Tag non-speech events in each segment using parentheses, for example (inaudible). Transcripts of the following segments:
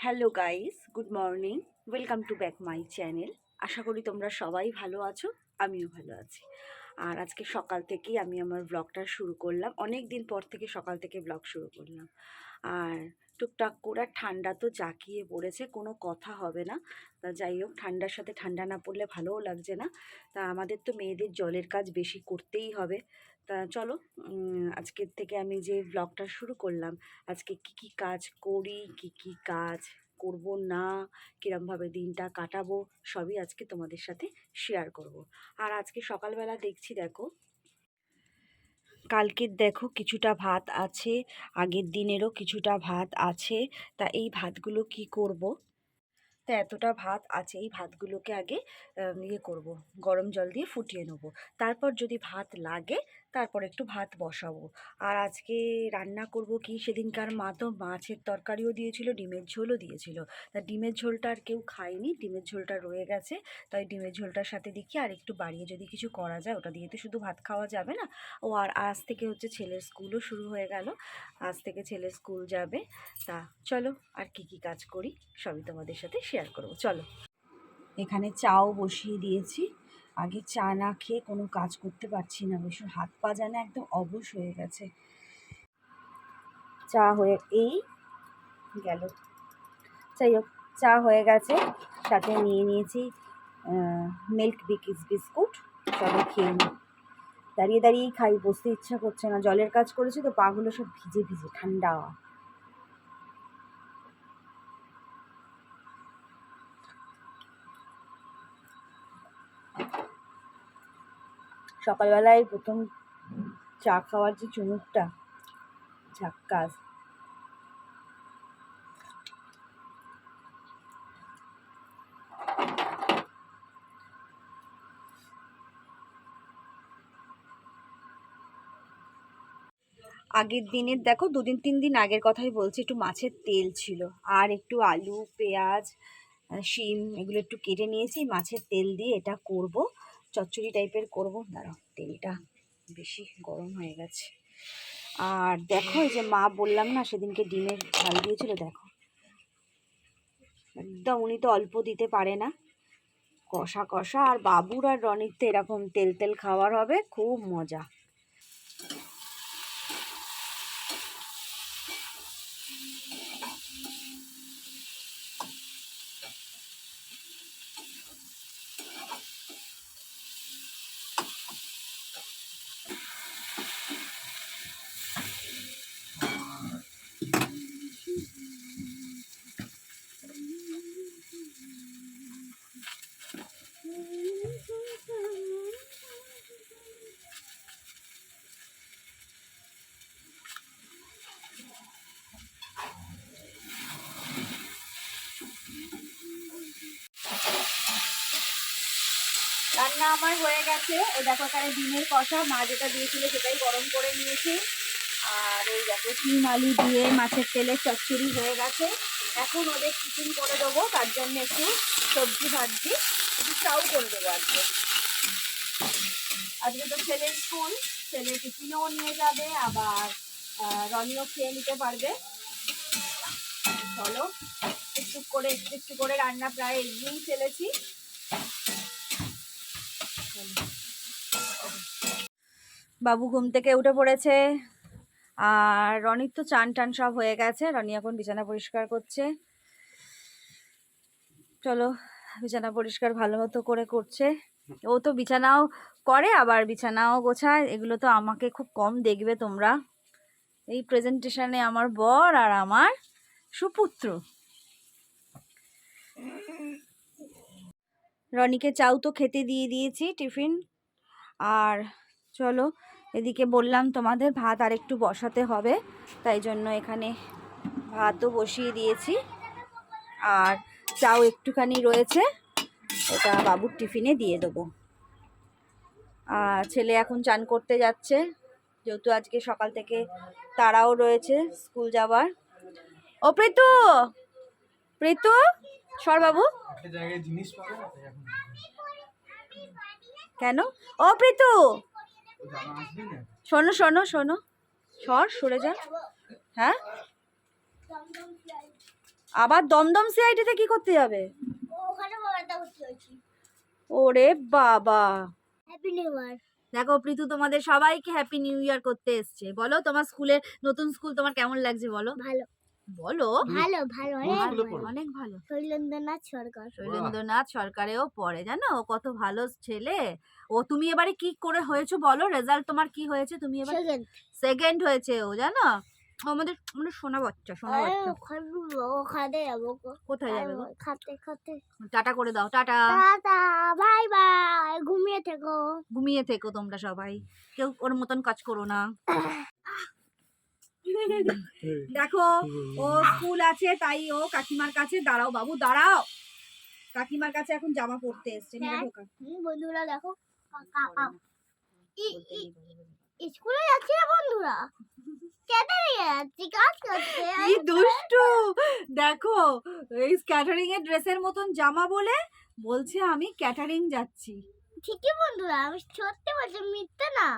Hello guys good morning welcome to back my channel আশা করি তোমরা সবাই ভালো আছো, আমিও ভালো আছি। আর আজকে সকাল থেকেই আমি আমার ব্লগটা শুরু করলাম। অনেক দিন পর থেকে সকাল থেকে ব্লগ শুরু করলাম। আর টুকটাক করে ঠান্ডা তো জাঁকিয়ে পড়েছে, কোনো কথা হবে না। তা যাই হোক, ঠান্ডার সাথে ঠান্ডা না পড়লে ভালোও লাগছে না। তা আমাদের তো মেয়েদের জলের কাজ বেশি করতেই হবে। তা চলো আজকের থেকে আমি যে ব্লগটা শুরু করলাম, আজকে কি কি কাজ করি, কি কি কাজ করব না কিরমভাবে দিনটা কাটাবো, সবই আজকে তোমাদের সাথে শেয়ার করব। আর আজকে সকালবেলা দেখছি দেখো কালকের দেখো কিছুটা ভাত আছে, আগের দিনেরও কিছুটা ভাত আছে, তা এই ভাতগুলো কি করব? তা এতটা ভাত আছে, এই ভাতগুলোকে আগে ইয়ে করব, গরম জল দিয়ে ফুটিয়ে নেব। তারপর যদি ভাত লাগে তারপর একটু ভাত বসাবো। আর আজকে রান্না করব কি? সেদিনকার মা তো মাছের তরকারিও দিয়েছিল, ডিমের ঝোলও দিয়েছিল। তা ডিমের ঝোলটা আর কেউ খায়নি, ডিমের ঝোলটা রয়ে গেছে। তাই ডিমের ঝোলটার সাথে দেখি আর একটু বাড়িয়ে যদি কিছু করা যায়, ওটা দিয়ে তো শুধু ভাত খাওয়া যাবে না। ও আর আজ থেকে হচ্ছে ছেলের স্কুলও শুরু হয়ে গেল। আজ থেকে ছেলের স্কুল যাবে। তা চলো আর কি কি কাজ করি, সবই তোমাদের সাথে শেয়ার করব। চলো। এখানে চাও বসিয়ে দিয়েছি। আগে চা না খেয়ে কোনো কাজ করতে পারছি না। বেশ হাত পা যেন একদম অবশ হয়ে গেছে। চা হয়ে এই গেল। যাই হোক, চা হয়ে গেছে। সাথে নিয়ে নিয়েছি মিল্ক বিকিস বিস্কুট। চলো খেয়ে নিই। দাঁড়িয়ে দাঁড়িয়েই খাই, বসতে ইচ্ছা করছে না। জলের কাজ করেছি তো পাগুলো সব ভিজে ভিজে, ঠান্ডা। সকালবেলায় প্রথম চা খাওয়ার যে চুমুকটা, ঝাক্কাস। আগের দিনের, দেখো, দুদিন, তিন দিন আগের কথাই বলছি, একটু মাছের তেল ছিল। আর একটু আলু, পেঁয়াজ শিম, এগুলো একটু কেটে নিয়েছি, মাছের তেল দিয়ে এটা করব। চচ্চড়ি টাইপের করব? দাঁড়াও, তেলটা বেশি গরম হয়ে গেছে। আর দেখো, এই যে মা বললাম না, সেদিনকে ডিমের ঝাল দিয়েছিল, দেখো। একদম উনি তো অল্প দিতে পারে না। কষা কষা, আর বাবুর আর রনির তো এরকম তেল তেল খাওয়ার হবে, খুব মজা রান্না আমার হয়ে গেছে। এই দেখো এখানে ডিমের কষা। মা যেটা দিয়েছিল সেটাই গরম করে নিয়েছি। আর এই দেখো শিম আলু দিয়ে মাছের তেলের চচ্চড়ি হয়ে গেছে। এখন ওদের টিফিন করে দেবো। তার জন্য একটু সবজি একটু চাউ করে দেবো আজকে। আজকে তো ছেলের স্কুল। ছেলে টিফিনও নিয়ে যাবে। আবার রনিও খেয়ে নিতে পারবে। চলো, একটু করে একটু করে রান্না প্রায় এগিয়েই ফেলেছি। বাবু ঘুম থেকে উঠে পড়েছে। আর রনির তো চান টান সব হয়ে গেছে। রনি এখন বিছানা পরিষ্কার করছে। চলো, বিছানা পরিষ্কার ভালো মতো করে করছে। ও তো বিছানাও করে, আবার বিছানাও গোছায়। এগুলো তো আমাকে খুব কম দেখবে তোমরা। এই প্রেজেন্টেশনে আমার বর আর আমার সুপুত্র। রনিকে চাউ তো খেতে দিয়ে দিয়েছি টিফিন। আর চলো এদিকে বললাম তোমাদের ভাত আর একটু বসাতে হবে তাই জন্য এখানে ভাতও বসিয়ে দিয়েছি। আর চাও একটুখানি রয়েছে ওটা বাবুর টিফিনে দিয়ে দেবো। আর ছেলে এখন চান করতে যাচ্ছে যেহেতু আজকে সকাল থেকে তারাও রয়েছে স্কুল যাবার ও প্রীতু! প্রীতু! সর বাবু। একটা জায়গায় জিনিস পাবে না তাই এখন। কেন? ও প্রীতু! শোনো শোনো শোনো। সর সরে যা। হ্যাঁ? আবার দমদম সিআইটিতে কি করতে যাবে? ওরে বাবা। হ্যাপি নিউ ইয়ার দেখো প্রীতু তোমাদের সবাইকে হ্যাপি নিউ ইয়ার করতে এসছে। বলো তোমার স্কুলের নতুন স্কুল তোমার কেমন লাগছে বলো? ভালো। বলো। ভালো ভালো অনেক ভালো অনেক ভালো। শৈলেন্দ্রনাথ সরকার। শৈলেন্দ্রনাথ সরকারেও পড়ে জানো? ও কত ভালো ছেলে। ও তুমি এবারে কি করে হয়েছো বলো? রেজাল্ট তোমার কি হয়েছে? তুমি এবার সেকেন্ড হয়েছে ও জানো? আমাদের আমাদের সোনা বাচ্চা সোনা বাচ্চা। ওখানে যাব কোথায় যাবে? খাতে খাতে টাটা করে দাও টাটা। Tata bye bye. ঘুমিয়ে থেকো। ঘুমিয়ে থেকো তোমরা সবাই। কেউ ওর মতন কাজ করো না। (coughs) (laughs) দেখো ও স্কুল আছে তাই ও কাকিমার কাছে দাঁড়াও বাবু দাঁড়াও। কাকিমার কাছে এখন জামা পরতে এসছে বন্ধুরা দেখো কা- কা- কা- ই- ই- স্কুলে যাচ্ছি না বন্ধুরা? দুষ্টু! দেখো এই ক্যাটারিং এর ড্রেসের মতন জামা বলে বলছে আমি ক্যাটারিং যাচ্ছি। ঠিকই বন্ধুরা আমি সত্যি বলছি মিথ্যে না।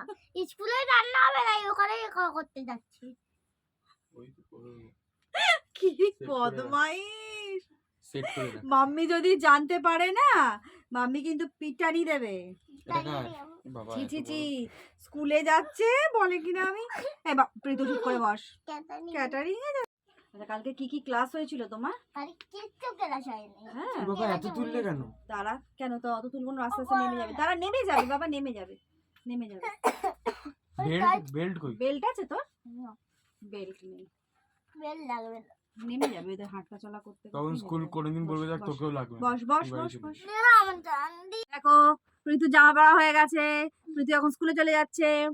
স্কুলে রান্না হবে না ওখানে করতে যাচ্ছি। (laughs) কি বদমাইশ! সেট করে রাখ মাম্মি যদি জানতে পারে না মাম্মি কিন্তু পিটানি দেবে। ছি ছি ছি স্কুলে যাচ্ছে বলে কিনা আমি। এ বা প্রীতু চুপ করে বস। ক্যাটারিং এ আচ্ছা, কালকে কি কি ক্লাস হয়েছিল তোমার? কিচ্ছু কেলাস হয়নি। হ্যাঁ। বাবা এত তুললে কেন? তারা কেন তো অত তুলবো না আস্তে আস্তে নেমে যাবে। তারা নেমে যাবে বাবা নেমে যাবে নেমে যাবে। বেল্ট বেল্ট কই? বেল্ট আছে তোর? বেল্ট নেই। বেল লাগবে না। নেমে যাবে ওদের হাঁটা চলা করতে করতে তখন স্কুল কোনোদিন বলবে দেখ তোকেও লাগবে বস বস বস বস। যা। না, আমার জান দি- দেখো প্রীতু জামা পড়া হয়ে গেছে। প্রীতু এখন স্কুলে চলে যাচ্ছে।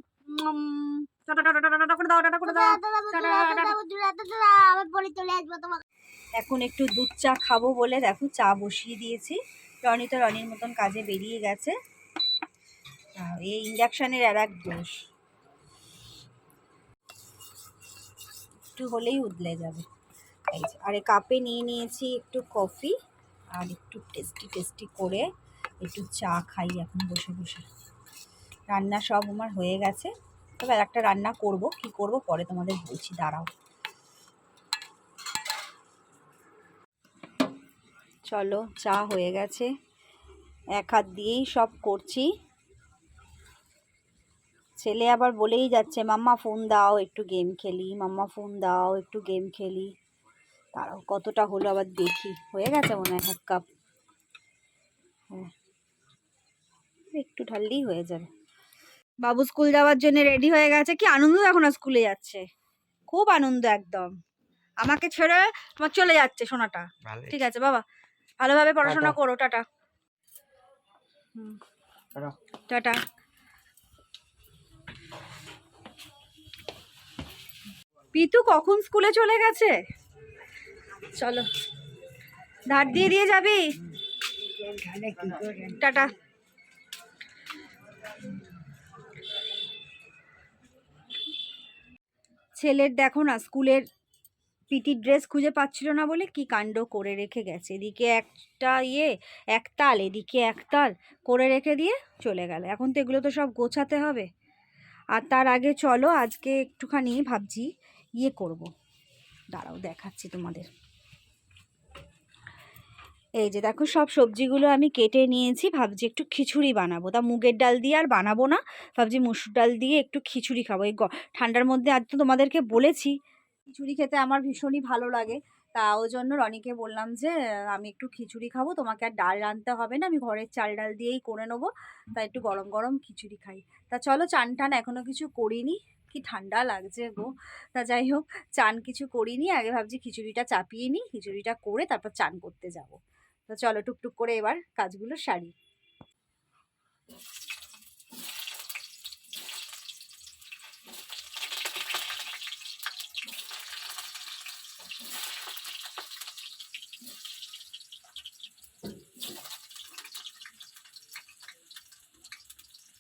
এখন একটু দুধ চা খাব বলে দেখো চা বসিয়ে দিয়েছি। রনি তো রনির মতন কাজে বেরিয়ে গেছে। এই ইন্ডাকশানের আর এক দোষ একটু হলেই উদলে যাবে। এই যে, আর কাপে নিয়ে নিয়েছি একটু কফি আর একটু টেস্টি টেস্টি করে একটু চা খাই এখন বসে বসে। রান্না সব আমার হয়ে গেছে। তবে একটা রান্না করব কি করব পরে তোমাদের বলছি দাঁড়াও। চলো চা হয়ে গেছে। এক হাত দিয়েই সব করছি। ছেলে আবার বলেই যাচ্ছে মাম্মা ফোন দাও একটু গেম খেলি মাম্মা ফোন দাও একটু গেম খেলি। তারাও কতটা হলো আবার দেখি। হয়ে গেছে মনে হয় এক কাপ হ্যাঁ। একটু ঢাললেই হয়ে যাবে। বাবু স্কুল যাওয়ার জন্য রেডি হয়ে গেছে কি? আনন্দ এখন স্কুলে যাচ্ছে। খুব আনন্দ একদম। আমাকে ছেড়ে তোমার চলে যাচ্ছে সোনাটা। ঠিক আছে বাবা। ভালোভাবে পড়াশোনা। করো টাটা। টাটা। পিতু কখন স্কুলে চলে গেছে? চলো। ধার দিয়ে দিয়ে যাবি? টাটা। ছেলের দেখো না, স্কুলের পিটির ড্রেস খুঁজে পাচ্ছিল না বলে কি কাণ্ড করে রেখে গেছে। এদিকে একটা ইয়ে একতাল এদিকে একতাল করে রেখে দিয়ে চলে গেল। এখন তো এগুলো তো সব গোছাতে হবে। আর তার আগে চলো, আজকে একটুখানি ভাবছি ইয়ে করব। দাঁড়াও, দেখাচ্ছি তোমাদের। এই যে দেখো, সব সবজিগুলো আমি কেটে নিয়েছি, ভাবছি একটু খিচুড়ি বানাবো। তা মুগের ডাল দিয়ে আর বানাবো না, ভাবছি মুসুর ডাল দিয়ে একটু খিচুড়ি খাব। এই ঠান্ডার মধ্যে আজ তো তোমাদেরকে বলেছি, খিচুড়ি খেতে আমার ভীষণই ভালো লাগে। তা ওই জন্য রনিকে বললাম যে, আমি একটু খিচুড়ি খাব, তোমাকে আর ডাল রাঁধতে হবে না, আমি ঘরের চাল ডাল দিয়েই করে নেব। তা একটু গরম গরম খিচুড়ি খাই। তা চলো চান টান এখনও কিছু করিনি। কি ঠান্ডা লাগছে গো। তা যাই হোক, চান কিছু করিনি, আগে ভাবছি খিচুড়িটা চাপিয়ে নিই, খিচুড়িটা করে তারপর চান করতে যাব। তো চলো টুকটুক করে এবার কাজগুলো সারি।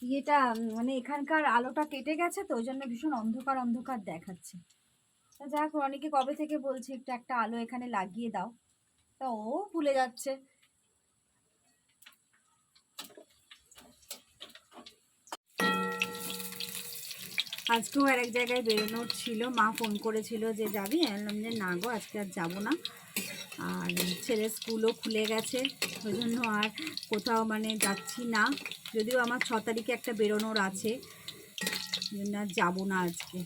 ইয়েটা মানে এখানকার আলোটা কেটে গেছে তো, ওই জন্য ভীষণ অন্ধকার অন্ধকার দেখাচ্ছে। তা যাক অনেকে কবে থেকে বলছে, একটু একটা আলো এখানে লাগিয়ে দাও। তা ও ভুলে যাচ্ছে। আজকেও আর এক জায়গায় বেরোনোর ছিল। মা ফোন করেছিল যে, যাবি? আমি যে, না গো, আজকে আর যাব না। আর ছেলের স্কুলও খুলে গেছে। ওই জন্য আর কোথাও মানে যাচ্ছি না। যদিও আমার ছ তারিখে একটা বেরোনোর আছে। জন্য আর যাব না আজকে।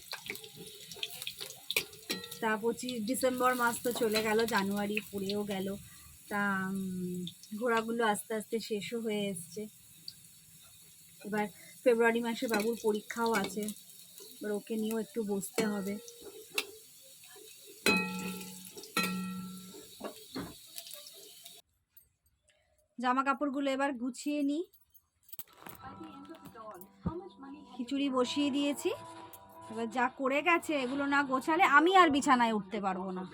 তা পঁচিশ ডিসেম্বর মাস তো চলে গেল, জানুয়ারি পড়েও গেল। তা ঘোরাগুলো আস্তে আস্তে শেষও হয়ে এসছে। এবার ফেব্রুয়ারি মাসে বাবুর পরীক্ষাও আছে। এবার ওকে নিয়েও একটু বসতে হবে। জামা কাপড়গুলো এবার গুছিয়ে নিই খিচুড়ি বসিয়ে দিয়েছি। এবার যা করে গেছে এগুলো না গোছালে আমি আর বিছানায় উঠতে পারব না।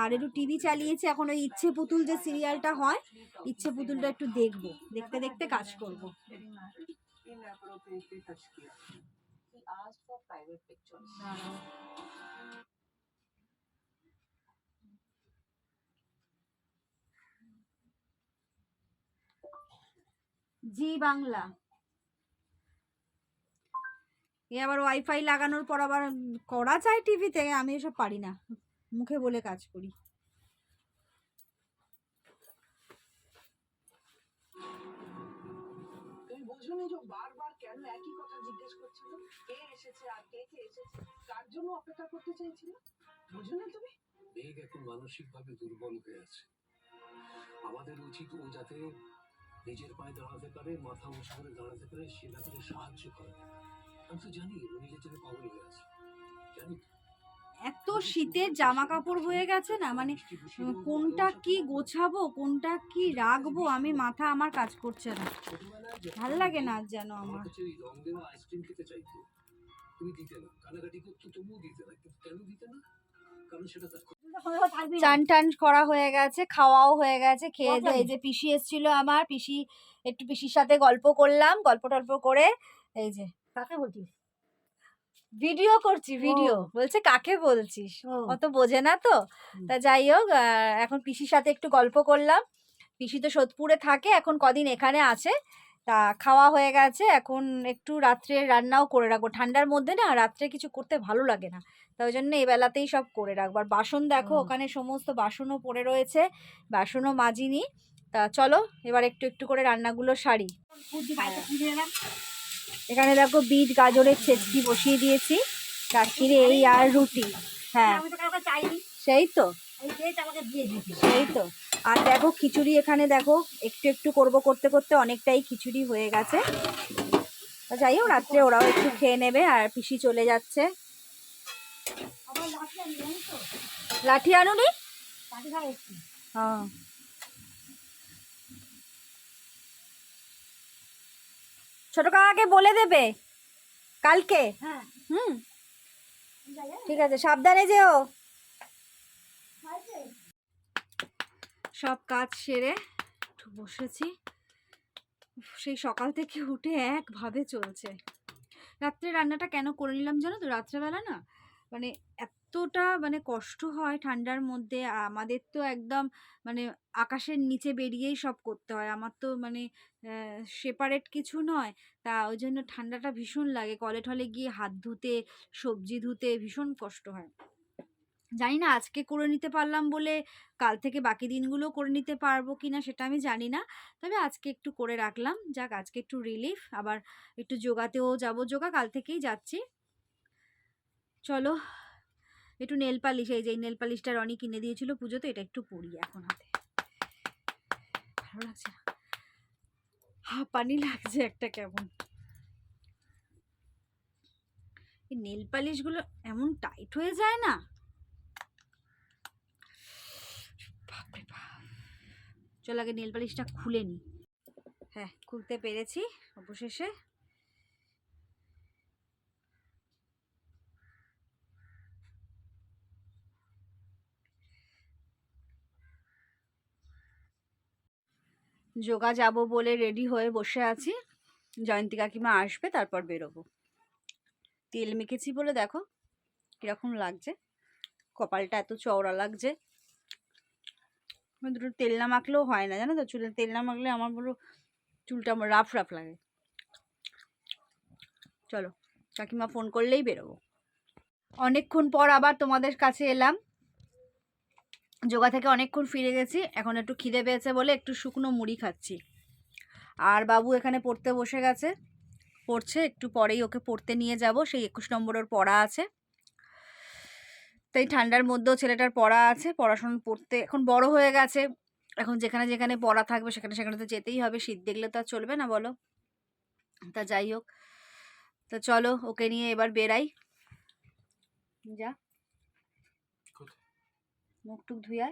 আর একটু টিভি চালিয়েছি, এখন ওই ইচ্ছে পুতুল যে সিরিয়ালটা হয়, ইচ্ছে পুতুলটা একটু দেখব। দেখতে দেখতে কাজ করব। Asked for private pictures. জি বাংলা। এ আবার ওয়াইফাই লাগানোর পর আবার করা যায় টিভিতে? আমি এসব পারি না। মুখে বলে কাজ করি। তুমি কেন একই কথা জিজ্ঞেস করছিল কে এসেছে? আর কে কে এসেছে? কার জন্য অপেক্ষা করতে চাইছিল? বুঝো না তুমি? মেঘ এখন মানসিকভাবে দুর্বল হয়ে আছে। আমাদের উচিত ও যাতে নিজের পায়ে দাঁড়াতে পারে, মাথা উঁচু করে দাঁড়াতে পারে, সে ব্যাপারে সাহায্য করে। আমি তো জানি ও নিজের জন্য পাগল হয়ে আছে। জানি তো। এত শীতের জামা কাপড় হয়ে গেছে না মানে কোনটা কি গোছাবো কোনটা কি রাখব আমি মাথা আমার কাজ করছে না। ভালো লাগে না যেন আমার। চান টান করা হয়ে গেছে খাওয়াও হয়ে গেছে খেয়ে দিয়ে এই যে পিসি এসেছিল আমার পিসি একটু পিসির সাথে গল্প করলাম গল্প টল্প করে এই যে। কাকে বলছিস? ভিডিও করছি ভিডিও। বলছে কাকে বলছিস। অত বোঝে না তো। তা যাই হোক এখন পিসির সাথে একটু গল্প করলাম। পিসি তো সোদপুরে থাকে এখন কদিন এখানে আছে। তা খাওয়া হয়ে গেছে এখন একটু রাত্রে রান্নাও করে রাখব। ঠান্ডার মধ্যে না রাত্রে কিছু করতে ভালো লাগে না। তা ওই জন্য এই বেলাতেই সব করে রাখব। আর বাসন দেখো ওখানে সমস্ত বাসনও পড়ে রয়েছে বাসনও মাজিনি। তা চলো এবার একটু একটু করে রান্নাগুলো সারি। এখানে দেখো বিট গাজরের ছেচকি বসিয়ে দিয়েছি। রাত্রিরে এই আর রুটি। হ্যাঁ। সেই তো। সেই তো। আর দেখো খিচুড়ি এখানে দেখো একটু একটু করব করতে করতে অনেকটাই খিচুড়ি হয়ে গেছে। যাই হোক রাত্রে ওরাও একটু খেয়ে নেবে আর পিসি চলে যাচ্ছে। লাঠি আনুনি? হ্যাঁ। ছোট কাকাকে বলে দেবে? কালকে? হ্যাঁ। হুম? ঠিক আছে সাবধানে যেও? সব কাজ সেরে একটু বসেছি। সেই সকাল থেকে উঠে একভাবে চলছে। রাত্রে রান্নাটা কেন করে নিলাম জানো তো? রাত্রেবেলা না মানে এতটা মানে কষ্ট হয় ঠান্ডার মধ্যে, আমাদের তো একদম মানে আকাশের নিচে বেরিয়েই সব করতে হয়। আমার তো মানে সেপারেট কিছু নয়। তা ওই জন্য ঠান্ডাটা ভীষণ লাগে। কলে ঠলে গিয়ে হাত ধুতে, সবজি ধুতে ভীষণ কষ্ট হয়। জানি না আজকে করে নিতে পারলাম বলে কাল থেকে বাকি দিনগুলো করে নিতে পারব কি না সেটা আমি জানি না। তবে আজকে একটু করে রাখলাম। যাক, আজকে একটু রিলিফ আবার একটু যোগাতেও যাব। যোগা কাল থেকেই যাচ্ছি। চলো একটু নেল পালিশ, এই যে নেল পালিশটা রনি কিনে দিয়েছিল পুজোতে, এটা একটু পরি এখন হাতে। ভালো লাগছে না? হাঁপানি লাগছে একটা কেমন। এই নেল পালিশগুলো এমন টাইট হয়ে যায় না? বাপরে বাপ। চল আগে নেল পালিশটা খুলে নি। হ্যাঁ খুলতে পেরেছি অবশেষে। যোগা যাব বলে রেডি হয়ে বসে আছি। জয়ন্তী কাকিমা আসবে, তারপর বেরোবো। তেল মেখেছি বলে দেখো কীরকম লাগছে। কপালটা এত চওড়া লাগছে। দুটো তেল না মাখলেও হয় না, জানো তো? চুলে তেল না মাখলে আমার বলো চুলটা আমার রাফ রাফ লাগে। চলো, কাকিমা ফোন করলেই বেরোবো। অনেকক্ষণ পর আবার তোমাদের কাছে এলাম। যোগা থেকে অনেকক্ষণ ফিরে গেছি, এখন একটু খিদে পেয়েছে বলে একটু শুকনো মুড়ি খাচ্ছি। আর বাবু এখানে পড়তে বসে গেছে, পড়ছে, একটু পরেই ওকে পড়তে নিয়ে যাব, সেই একুশ নম্বরের পড়া আছে। তাই ঠান্ডার মধ্যেও ছেলেটার পড়া আছে, পড়াশোনা পড়তে এখন বড় হয়ে গেছে। এখন যেখানে যেখানে পড়া থাকবে সেখানে সেখানে তো যেতেই হবে, শীত দেখলে তো আর চলবে না বলো। তা যাই হোক, তা চলো ওকে নিয়ে এবার বেরাই যা? মুখ টুক ধুয়ে।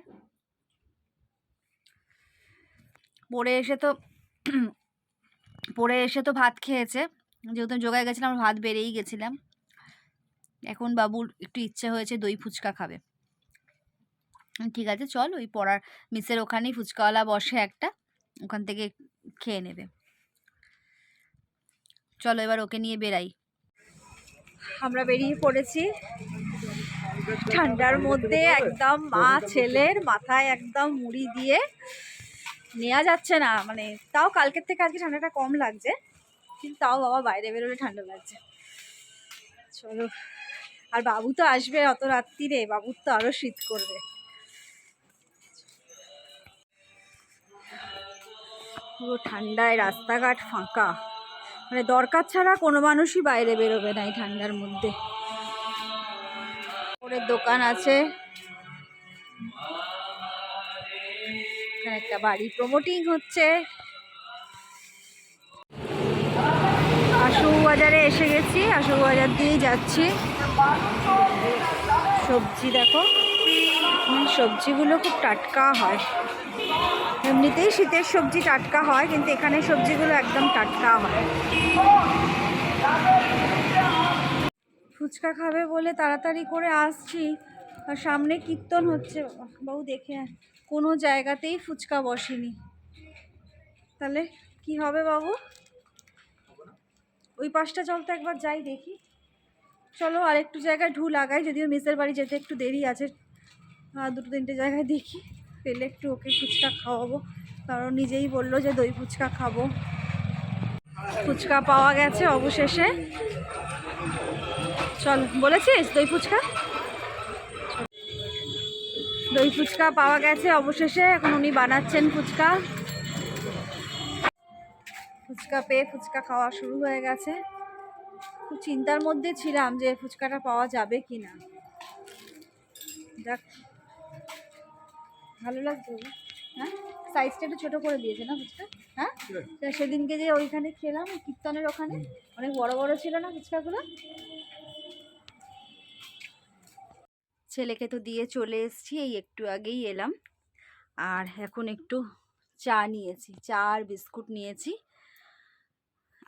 পড়ে এসে তো পড়ে এসে তো ভাত খেয়েছে। যেহেতু যোগায় গেছিলাম ভাত বেড়েই গেছিলাম। এখন বাবুর একটু ইচ্ছে হয়েছে দই ফুচকা খাবে। ঠিক আছে চল ওই পড়ার মিসের ওখানেই ফুচকাওয়ালা বসে একটা ওখান থেকে খেয়ে নেবে। চলো এবার ওকে নিয়ে বেরাই আমরা বেরিয়ে পড়েছি। ঠান্ডার মধ্যে একদম মা ছেলের মাথায় একদম মুড়ি দিয়ে নেওয়া যাচ্ছে না। মানে তাও কালকের থেকে আজকে ঠান্ডাটা কম লাগছে, কিন্তু তাও বাবা বাইরে বেরোলে ঠান্ডা লাগছে। চলো, আর বাবু তো আসবে অত রাত্রিরে বাবুর তো আরও শীত করবে। পুরো ঠান্ডায় রাস্তাঘাট ফাঁকা। মানে দরকার ছাড়া কোনো মানুষই বাইরে বেরোবে না এই ঠান্ডার মধ্যে। ওরের দোকান আছে। এখানে একটা বাড়ি প্রমোটিং হচ্ছে। আশু বাজারে এসে গেছি আশু বাজার দিয়েই যাচ্ছি। সবজি দেখো সবজিগুলো খুব টাটকা হয়। এমনিতেই শীতের সবজি টাটকা হয়, কিন্তু এখানে সবজিগুলো একদম টাটকা হয়। ফুচকা খাবে বলে তাড়াতাড়ি করে আসছি। আর সামনে কীর্তন হচ্ছে। বাবু দেখে কোনো জায়গাতেই ফুচকা বসেনি। তাহলে কি হবে বাবু? ওই পাশটা চল তো একবার যাই দেখি। চলো আর একটু জায়গায় ঢু লাগাই, যদিও মিসের বাড়ি যেতে একটু দেরি আছে। দুটো তিনটে জায়গায় দেখি। পেলে একটু ওকে ফুচকা খাওয়াবো। কারণ নিজেই বলল যে দই ফুচকা খাব। ফুচকা পাওয়া গেছে অবশেষে। চল বলেছিস দই ফুচকা? দই ফুচকা পাওয়া গেছে অবশেষে এখন উনি বানাচ্ছেন ফুচকা। ফুচকা পেয়ে ফুচকা খাওয়া শুরু হয়ে গেছে। খুব চিন্তার মধ্যে ছিলাম যে ফুচকাটা পাওয়া যাবে কি না যাক ভালো লাগছে। গো। হ্যাঁ? সাইজটা একটু ছোটো করে দিয়েছে না ফুচকা? হ্যাঁ? সেদিনকে যে ওইখানে খেলাম কীর্তনের ওখানে। অনেক বড় বড় ছিল না ফুচকাগুলো? ছেলেকে তো দিয়ে চলে এসেছি, এই একটু আগেই এলাম। আর এখন একটু চা নিয়েছি, চা আর বিস্কুট নিয়েছি।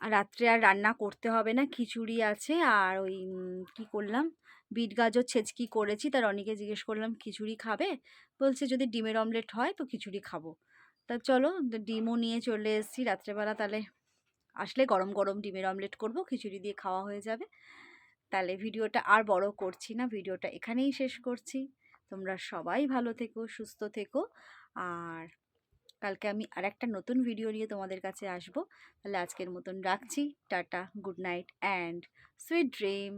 আর রাত্রে আর রান্না করতে হবে না, খিচুড়ি আছে আর ওই কি করলাম, বিট গাজর ছেচকি করেছি। তার অনেকে জিজ্ঞেস করলাম, খিচুড়ি খাবে? বলছে, যদি ডিমের অমলেট হয় তো খিচুড়ি খাব। তা চলো ডিমও নিয়ে চলে এসেছি। রাত্রেবেলা তাহলে আসলে গরম গরম ডিমের অমলেট করব, খিচুড়ি দিয়ে খাওয়া হয়ে যাবে। তাহলে ভিডিওটা আর বড় করছি না, ভিডিওটা এখানেই শেষ করছি। তোমরা সবাই ভালো থেকো, সুস্থ থেকো। আর কালকে আমি আর একটা নতুন ভিডিও নিয়ে তোমাদের কাছে আসব। তাহলে আজকের মতন রাখছি। Tata, good night, and sweet dream.